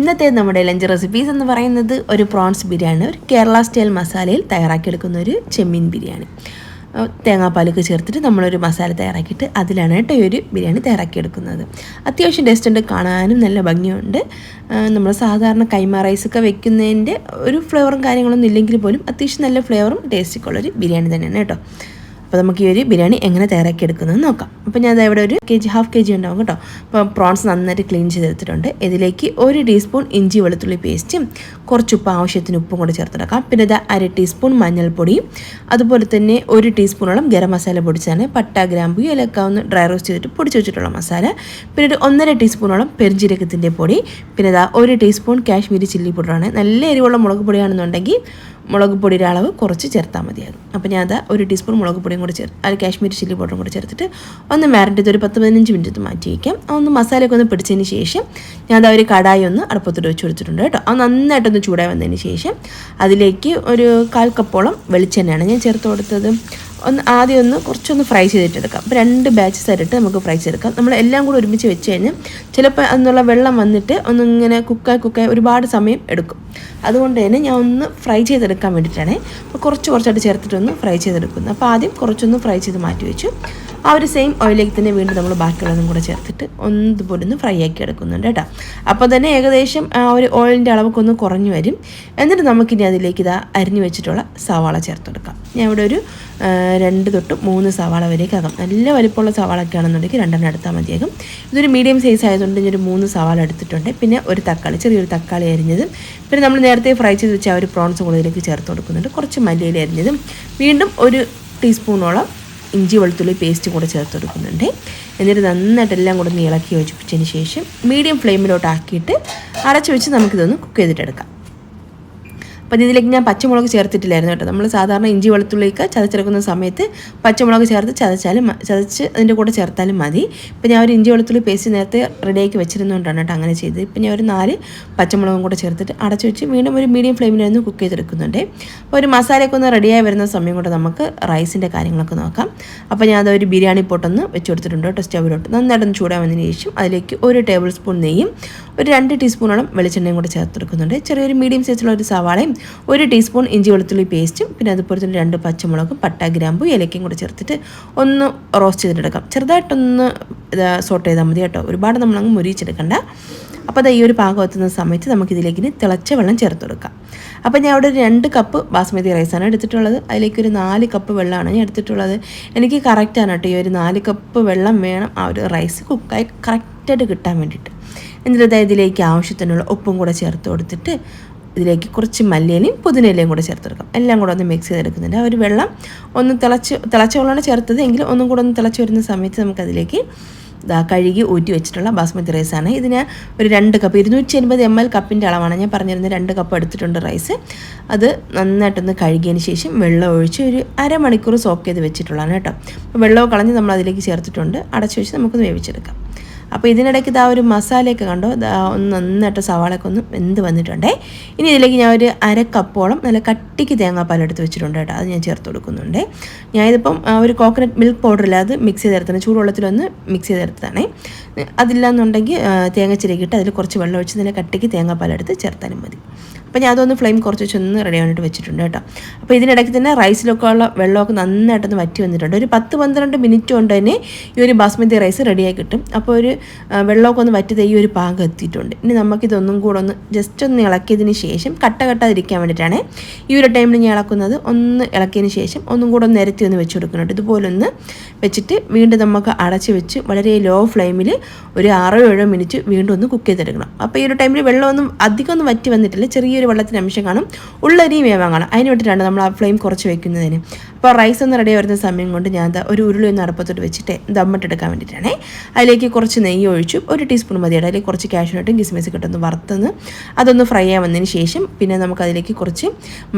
ഇന്നത്തെ നമ്മുടെ lunch recipes എന്ന് പറയുന്നത് ഒരു പ്രോൺസ് ബിരിയാണി ഒരു കേരള സ്റ്റൈൽ മസാലയിൽ തയ്യാറാക്കിയെടുക്കുന്ന ഒരു ചെമ്മീൻ ബിരിയാണി. തേങ്ങാപ്പാലൊക്കെ ചേർത്തിട്ട് നമ്മളൊരു മസാല തയ്യാറാക്കിയിട്ട് അതിലാണ് കേട്ടോ ഈ ഒരു ബിരിയാണി തയ്യാറാക്കിയെടുക്കുന്നത്. അത്യാവശ്യം ടേസ്റ്റ് ഉണ്ട് കാണാനും നല്ല ഭംഗിയുണ്ട്. നമ്മൾ സാധാരണ കൈമ റൈസൊക്കെ വെക്കുന്നതിന്റെ ഒരു ഫ്ലേവറും കാര്യങ്ങളൊന്നും ഇല്ലെങ്കിൽ പോലും അത്യാവശ്യം നല്ല ഫ്ലേവറും ടേസ്റ്റൊക്കെ ഉള്ളൊരു ബിരിയാണി തന്നെയാണ് കേട്ടോ. അപ്പോൾ നമുക്ക് ഈ ഒരു ബിരിയാണി എങ്ങനെ തയ്യാറാക്കി എടുക്കുന്നത് നോക്കാം. അപ്പോൾ ഞാൻ ഇവിടെ ഒരു K G half K G ഉണ്ടാവും കേട്ടോ. അപ്പോൾ പ്രോൺസ് നന്നായിട്ട് ക്ലീൻ ചെയ്തെടുത്തിട്ടുണ്ട്. ഇതിലേക്ക് ഒരു ടീസ്പൂൺ ഇഞ്ചി വെളുത്തുള്ളി പേസ്റ്റും കുറച്ച് ഉപ്പ് ആവശ്യത്തിന് ഉപ്പും കൂടെ ചേർത്തെടുക്കാം പിന്നെ ഇത് അര ടീസ്പൂൺ മഞ്ഞൾപ്പൊടിയും അതുപോലെ തന്നെ ഒരു ടീസ്പൂണോളം ഗരം മസാല പൊടിച്ചാണ് പട്ട ഗ്രാമ്പു ഇലക്ക ഒന്ന് ഡ്രൈ റോസ്റ്റ് ചെയ്തിട്ട് പൊടിച്ച് വെച്ചിട്ടുള്ള മസാല. പിന്നെ ഒരു ഒന്നര ടീസ്പൂണോളം പെരിഞ്ചീരകത്തിന്റെ പൊടി. പിന്നെ ഇതാ ഒരു ടീസ്പൂൺ കാശ്മീരി ചില്ലി പൗഡറാണ്. നല്ല എരിവുള്ള മുളക് പൊടിയാണെന്നുണ്ടെങ്കിൽ മുളക് പൊടിയുടെ അളവ് കുറച്ച് ചേർത്താൽ മതിയാകും അപ്പോൾ ഞാൻ അത് ഒരു ടീസ്പൂൺ മുളക് പൊടിയും കൂടി ചേർത്ത് അത് കാശ്മീരി ചില്ലി പൗഡറും കൂടി ചേർത്തിട്ട് ഒന്ന് ചെയ്ത് ഒരു പത്ത് പതിനഞ്ച് മിനിറ്റ് മാറ്റി വയ്ക്കാം. ഒന്ന് മസാലയൊക്കെ ഒന്ന് പിടിച്ചതിന് ശേഷം ഞാൻ അത് ഒരു കടായി ഒന്ന് അടുപ്പത്തോട് വെച്ച് കൊടുത്തിട്ടുണ്ട് കേട്ടോ. അത് നന്നായിട്ടൊന്ന് ചൂടായി വന്നതിന് ശേഷം അതിലേക്ക് ഒരു കാൽ കപ്പോളം വെളിച്ചെണ്ണയാണ് ഞാൻ ചേർത്ത് കൊടുത്തത്. ഒന്ന് ആദ്യം ഒന്ന് കുറച്ചൊന്ന് ഫ്രൈ ചെയ്തിട്ടെടുക്കാം. അപ്പോൾ രണ്ട് ബാച്ചസ് ആയിട്ട് നമുക്ക് ഫ്രൈ ചെയ്തെടുക്കാം. നമ്മൾ എല്ലാം കൂടി ഒരുമിച്ച് വെച്ച് കഴിഞ്ഞാൽ ചിലപ്പോൾ അതിനുള്ള വെള്ളം വന്നിട്ട് ഒന്നിങ്ങനെ കുക്കായി കുക്കായി ഒരുപാട് സമയം എടുക്കും. അതുകൊണ്ട് തന്നെ ഞാൻ ഒന്ന് ഫ്രൈ ചെയ്തെടുക്കാൻ വേണ്ടിയിട്ടാണ് അപ്പോൾ കുറച്ച് കുറച്ചായിട്ട് ചേർത്തിട്ടൊന്ന് ഫ്രൈ ചെയ്തെടുക്കുന്നു അപ്പോൾ ആദ്യം കുറച്ചൊന്ന് ഫ്രൈ ചെയ്ത് മാറ്റി വെച്ചു. ആ ഒരു സെയിം ഓയിലേക്ക് തന്നെ വീണ്ടും നമ്മൾ ബാക്കിയുള്ളതും കൂടെ ചേർത്തിട്ട് ഒന്ന് ഇതുപോലെ ഒന്ന് ഫ്രൈ ആക്കി എടുക്കുന്നുണ്ട് കേട്ടോ. അപ്പോൾ തന്നെ ഏകദേശം ആ ഒരു ഓയിലിന്റെ അളവൊക്കെ ഒന്ന് കുറഞ്ഞു വരും. എന്നിട്ട് നമുക്കിനി അതിലേക്ക് ഇതാ അരിഞ്ഞു വെച്ചിട്ടുള്ള സവാള ചേർത്തെടുക്കാം. ഞാൻ ഇവിടെ ഒരു രണ്ട് തൊട്ട് മൂന്ന് സവാള വരെയൊക്കെ ആകാം നല്ല വലിപ്പമുള്ള സവാളൊക്കെ ആണെന്നുണ്ടെങ്കിൽ രണ്ടെണ്ണം എടുത്താൽ മതിയാകും. ഇതൊരു മീഡിയം സൈസ് ആയതുകൊണ്ട് ഞാനൊരു മൂന്ന് സവാള എടുത്തിട്ടുണ്ട്. പിന്നെ ഒരു തക്കാളി ചെറിയൊരു തക്കാളി അരിഞ്ഞതും പിന്നെ നമ്മൾ നേരത്തെ ഫ്രൈ ചെയ്ത് വെച്ച ആ ഒരു പ്രോൺസ് കൂടുതലേക്ക് ചേർത്ത് കൊടുക്കുന്നുണ്ട്. കുറച്ച് മല്ലിയിൽ അരിഞ്ഞതും വീണ്ടും ഒരു ടീസ്പൂണോളം ഇഞ്ചി വെളുത്തുള്ളി പേസ്റ്റ് കൂടെ ചേർത്ത് കൊടുക്കുന്നുണ്ട്. എന്നിട്ട് നന്നായിട്ട് എല്ലാം കൂടെ ഒന്ന് ഇളക്കി യോജിപ്പിച്ചതിന് ശേഷം മീഡിയം ഫ്ലെയിമിലോട്ടാക്കിയിട്ട് അടച്ചു വെച്ച് നമുക്കിതൊന്ന് കുക്ക് ചെയ്തിട്ടെടുക്കാം. അപ്പോൾ ഇതിലേക്ക് ഞാൻ പച്ചമുളക് ചേർത്തിട്ടില്ലായിരുന്നു കേട്ടോ. നമ്മൾ സാധാരണ ഇഞ്ചി വെളുത്തുള്ളിയൊക്കെ ചതച്ചെടുക്കുന്ന സമയത്ത് പച്ചമുളക് ചേർത്ത് ചതച്ചാലും ചതച്ച് അതിന്റെ കൂടെ ചേർത്താലും മതി. ഇപ്പം ഞാൻ ഒരു ഇഞ്ചി വെളുത്തുള്ളി പേസ്റ്റ് നേരത്തെ റെഡിയാക്കി വെച്ചിരുന്നുകൊണ്ടാണ് കേട്ടോ അങ്ങനെ ചെയ്തത്. ഇപ്പം ഞാൻ ഒരു നാല് പച്ചമുളകും കൂടെ ചേർത്തിട്ട് അടച്ചു വെച്ച് വീണ്ടും ഒരു മീഡിയം ഫ്ലെയിമിലായിരുന്നു കുക്ക് ചെയ്തെടുക്കുന്നുണ്ട്. അപ്പോൾ ഒരു മസാലയൊക്കെ ഒന്ന് റെഡിയായി വരുന്ന സമയം കൊണ്ട് നമുക്ക് റൈസിന്റെ കാര്യങ്ങളൊക്കെ നോക്കാം. അപ്പോൾ ഞാൻ അതൊരു ബിരിയാണി പൊട്ടൊന്ന് വെച്ച് കൊടുത്തിട്ടുണ്ട് കേട്ടോ സ്റ്റവിലോട്ട്. നന്നായിട്ടൊന്ന് ചൂടാവുന്നതിന് ശേഷം അതിലേക്ക് ഒരു ടേബിൾ സ്പൂൺ നെയ്യും ഒരു രണ്ട് ടീസ്പൂണോളം വെളിച്ചെണ്ണയും കൂടെ ചേർത്തെടുക്കുന്നുണ്ട് ചെറിയൊരു മീഡിയം സൈസുള്ള ഒരു സവാളയും ഒരു ടീസ്പൂൺ ഇഞ്ചി വെളുത്തുള്ളി പേസ്റ്റും പിന്നെ അതുപോലെ തന്നെ രണ്ട് പച്ചമുളകും പട്ട ഗ്രാമ്പും ഏലക്കയും കൂടെ ചേർത്തിട്ട് ഒന്ന് റോസ്റ്റ് ചെയ്തിട്ടെടുക്കാം ചെറുതായിട്ടൊന്ന് സോട്ട് ചെയ്താൽ മതി കേട്ടോ. ഒരുപാട് നമ്മളങ്ങ് മുരിച്ചെടുക്കണ്ട അപ്പോൾ അത് ഈ ഒരു പാകം എത്തുന്ന സമയത്ത് നമുക്കിതിലേക്ക് ഇനി തിളച്ച വെള്ളം ചേർത്ത് കൊടുക്കാം. അപ്പോൾ ഞാൻ അവിടെ രണ്ട് കപ്പ് ബാസ്മതി റൈസാണ് എടുത്തിട്ടുള്ളത്. അതിലേക്ക് ഒരു നാല് കപ്പ് വെള്ളമാണ് ഞാൻ എടുത്തിട്ടുള്ളത്. എനിക്ക് കറക്റ്റാണ് കേട്ടോ ഈ ഒരു നാല് കപ്പ് വെള്ളം വേണം ആ ഒരു റൈസ് കുക്കായി കറക്റ്റായിട്ട് കിട്ടാൻ വേണ്ടിയിട്ട്. എന്നിട്ട് ഇത് ഇതിലേക്ക് ആവശ്യത്തിനുള്ള ഉപ്പും കൂടെ ചേർത്ത് കൊടുത്തിട്ട് ഇതിലേക്ക് കുറച്ച് മല്ലിയിലയും പുതിനയിലയും കൂടെ ചേർത്തെടുക്കാം. എല്ലാം കൂടെ ഒന്ന് മിക്സ് ചെയ്തെടുക്കുന്നുണ്ട്. ആ ഒരു വെള്ളം ഒന്ന് തിളച്ച് തിളച്ച വെള്ളമാണ് ചേർത്തത്. എങ്കിൽ ഒന്നും കൂടെ ഒന്ന് തിളച്ച് വരുന്ന സമയത്ത് നമുക്കതിലേക്ക് കഴുകി ഊറ്റി വെച്ചിട്ടുള്ള ബാസ്മതി റൈസാണ് ഇതിന് ഒരു രണ്ട് കപ്പ് ഇരുന്നൂറ്റി അൻപത് എം എൽ കപ്പിന്റെ അളവാണ്. ഞാൻ പറഞ്ഞിരുന്നത് രണ്ട് കപ്പ് എടുത്തിട്ടുണ്ട് റൈസ് അത് നന്നായിട്ടൊന്ന് കഴുകിയതിന് ശേഷം വെള്ളം ഒഴിച്ച് ഒരു അരമണിക്കൂർ സോക്ക് ചെയ്ത് വെച്ചിട്ടുള്ളതാണ് കേട്ടോ. വെള്ളവും കളഞ്ഞ് നമ്മൾ അതിലേക്ക് ചേർത്തിട്ടുണ്ട്. അടച്ചു വെച്ച് നമുക്കൊന്ന് വേവിച്ചെടുക്കാം. അപ്പോൾ ഇതിനിടയ്ക്ക് ഇതാ ഒരു മസാലയൊക്കെ കണ്ടോ? ഒന്ന് നന്നായിട്ട് സവാളയൊക്കെ ഒന്ന് വെന്ത് വന്നിട്ടുണ്ടേ. ഇനി ഇതിലേക്ക് ഞാൻ ഒരു അര കപ്പോളം നല്ല കട്ടിക്ക് തേങ്ങാപ്പാൽ എടുത്ത് വെച്ചിട്ടുണ്ട് കേട്ടോ. അത് ഞാൻ ചേർത്ത് കൊടുക്കുന്നുണ്ട്. ഞാനിതിപ്പം ഒരു കോക്കനട്ട് മിൽക്ക് പൗഡറിൽ അത് മിക്സ് ചെയ്തെടുത്താണ് ചൂടുവെള്ളത്തിലൊന്ന് മിക്സ് ചെയ്തെടുത്തതാണേ അതില്ലാന്നുണ്ടെങ്കിൽ തേങ്ങ ചിരകിയിട്ട് അതിൽ കുറച്ച് വെള്ളം ഒഴിച്ച് നല്ല കട്ടിക്ക് തേങ്ങാപ്പാൽ എടുത്ത് ചേർത്താലും മതി. അപ്പോൾ ഞാൻ അതൊന്ന് ഫ്ലെയിം കുറച്ച് ചെന്ന് റെഡി ആയിട്ട് വെച്ചിട്ടുണ്ട് കേട്ടോ. അപ്പോൾ ഇതിനിടയ്ക്ക് തന്നെ റൈസിലൊക്കെ ഉള്ള വെള്ളമൊക്കെ നന്നായിട്ടൊന്ന് വറ്റി വന്നിട്ടുണ്ട്. ഒരു പത്ത് പന്ത്രണ്ട് മിനിറ്റ് കൊണ്ട് തന്നെ ഈ ഒരു ബാസ്മതി റൈസ് റെഡിയായി കിട്ടും. അപ്പോൾ ഒരു വെള്ളമൊക്കെ ഒന്ന് വറ്റി ഈ ഒരു പാകം എത്തിയിട്ടുണ്ട്. ഇനി നമുക്കിതൊന്നും കൂടെ ഒന്ന് ജസ്റ്റ് ഒന്ന് ഇളക്കിയതിന് ശേഷം കട്ട കട്ടാതിരിക്കാൻ വേണ്ടിയിട്ടാണ് ഈ ഒരു ടൈമിൽ ഞാൻ ഇളക്കുന്നത്. ഒന്ന് ഇളക്കിയതിന് ശേഷം ഒന്നും കൂടെ ഒന്ന് നിരത്തി ഒന്ന് വെച്ച് കൊടുക്കുന്നുണ്ട് ഇതുപോലൊന്ന് വെച്ചിട്ട് വീണ്ടും നമുക്ക് അടച്ച് വെച്ച് വളരെ ലോ ഫ്ലെയിമിൽ ഒരു ആറോ ഏഴോ മിനിറ്റ് വീണ്ടും ഒന്ന് കുക്ക് ചെയ്തെടുക്കണം. അപ്പോൾ ഈ ഒരു ടൈമിൽ വെള്ളമൊന്നും അധികം ഒന്നും വറ്റി വന്നിട്ടില്ല. ചെറിയൊരു വെള്ളത്തിന് അംശം കാണും. ഉള്ളരിയും വേവാൻ കാണും. അതിന് വേണ്ടിയിട്ടാണ് നമ്മൾ ആ ഫ്ലെയിം കുറച്ച് വെക്കുന്നതിന്. അപ്പോൾ റൈസ് ഒന്ന് റെഡി വരുന്ന സമയം കൊണ്ട് ഞാൻ ഒരു ഉരുളി ഒന്ന് അടുപ്പത്തോട്ട് വെച്ചിട്ട് ദമ്മിട്ടെടുക്കാൻ വേണ്ടിയിട്ടാണേ. അതിലേക്ക് കുറച്ച് നെയ്യ് ഒഴിച്ചു. ഒരു ടീസ്പൂൺ മതിയുടെ അതിലേക്ക് കുറച്ച് കാഷ്യൂട്ടും കിസ്മിസ് കിട്ടുന്നു വറുത്തെന്ന് അതൊന്ന് ഫ്രൈ ആവാൻ വന്നതിന് ശേഷം പിന്നെ നമുക്ക് അതിലേക്ക് കുറച്ച്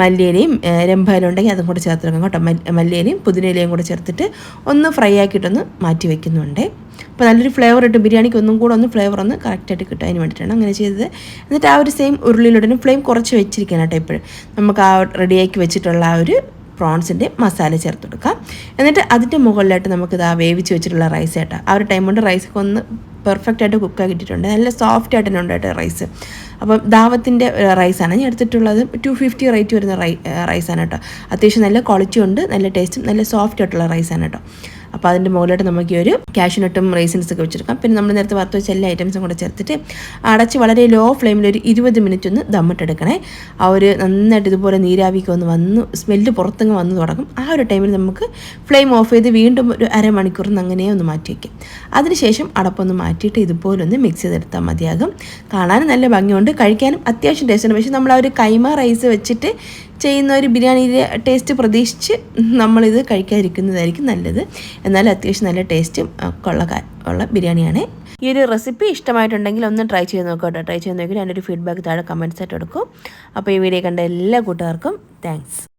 മല്ലിയിലയും രമ്പാലും ഉണ്ടെങ്കിൽ അതും കൂടെ ചേർത്തിറങ്ങാം കേട്ടോ. മല്ലിയിലയും പുതിനയിലയും കൂടെ ചേർത്തിട്ട് ഒന്ന് ഫ്രൈ ആക്കിയിട്ടൊന്ന് മാറ്റി വെക്കുന്നുണ്ട്. അപ്പോൾ നല്ലൊരു ഫ്ലേവർ ഇട്ട് ബിരിയാണിക്ക് ഒന്നും കൂടെ ഒന്ന് ഫ്ലേവർ ഒന്ന് കറക്റ്റായിട്ട് കിട്ടാൻ വേണ്ടിയിട്ടാണ് അങ്ങനെ ചെയ്തത്. എന്നിട്ട് ആ ഒരു സെയിം ഉരുളിയിലോട്ട് ഫ്ലെയിം കുറച്ച് വെച്ചിരിക്കാനായിട്ട് എപ്പോഴും നമുക്ക് ആ റെഡിയാക്കി വെച്ചിട്ടുള്ള ആ ഒരു പ്രോൺസിന്റെ മസാല ചേർത്ത് കൊടുക്കാം. എന്നിട്ട് അതിന്റെ മുകളിലായിട്ട് നമുക്കിത് ആ വേവിച്ച് വെച്ചിട്ടുള്ള റൈസ് ആയിട്ട് ആ ഒരു ടൈം കൊണ്ട് റൈസൊക്കെ ഒന്ന് പെർഫെക്റ്റ് ആയിട്ട് കുക്കാക്കി ഇട്ടിട്ടുണ്ട് നല്ല സോഫ്റ്റ് ആയിട്ട് തന്നെ ഉണ്ടായിട്ട് റൈസ് അപ്പം ദാവത്തിന്റെ റൈസാണ് ഞാൻ എടുത്തിട്ടുള്ളത്. ടു ഫിഫ്റ്റി റേറ്റ് വരുന്ന റൈസാണ് കേട്ടോ. അത്യാവശ്യം നല്ല ക്വാളിറ്റി ഉണ്ട് നല്ല ടേസ്റ്റും നല്ല സോഫ്റ്റ് ആയിട്ടുള്ള റൈസാണ് കേട്ടോ. അപ്പോൾ അതിന്റെ മുകളിലോട്ട് നമുക്ക് ഒരു കാഷ്യൂനട്ടും റേസിൻസ് ഒക്കെ വെച്ചെടുക്കാം. പിന്നെ നമ്മൾ നേരത്തെ വറുത്ത് വെച്ച എല്ലാ ഐറ്റംസും കൂടെ ചേർത്തിട്ട് അടച്ച് വളരെ ലോ ഫ്ലെയിമിൽ ഒരു ഇരുപത് മിനിറ്റ് ഒന്ന് ദമ്മിട്ടെടുക്കണേ. ആ ഒരു നന്നായിട്ട് ഇതുപോലെ നീരാവിക്ക് ഒന്ന് വന്ന് സ്മെല്ല് പുറത്തങ്ങ് വന്ന് തുടങ്ങും. ആ ഒരു ടൈമിൽ നമുക്ക് ഫ്ലെയിം ഓഫ് ചെയ്ത് വീണ്ടും ഒരു അരമണിക്കൂറിന് അങ്ങനെ ഒന്ന് മാറ്റി വയ്ക്കും അതിനുശേഷം അടപ്പൊന്ന് മാറ്റിയിട്ട് ഇതുപോലെ ഒന്ന് മിക്സ് ചെയ്തെടുത്താൽ മതിയാകും. കാണാനും നല്ല ഭംഗിയുണ്ട്. കഴിക്കാനും അത്യാവശ്യം ടേസ്റ്റുണ്ട് പക്ഷേ നമ്മൾ ആ ഒരു കൈമ റൈസ് വെച്ചിട്ട് ചെയ്യുന്ന ഒരു ബിരിയാണിയുടെ ടേസ്റ്റ് പ്രതീക്ഷിച്ച് നമ്മളിത് കഴിക്കാതിരിക്കുന്നതായിരിക്കും നല്ലത്. എന്നാൽ അത്യാവശ്യം നല്ല ടേസ്റ്റും ഉള്ള ഉള്ള ബിരിയാണിയാണ്. ഈ ഒരു റെസിപ്പി ഇഷ്ടമായിട്ടുണ്ടെങ്കിൽ ഒന്ന് ട്രൈ ചെയ്ത് നോക്കാം കേട്ടോ. ട്രൈ ചെയ്ത് നോക്കി എന്റെ ഒരു ഫീഡ്ബാക്ക് താഴെ കമൻസ് ആയിട്ട് കൊടുക്കും. അപ്പോൾ ഈ വീഡിയോ കണ്ട എല്ലാ കൂട്ടുകാർക്കും താങ്ക്സ്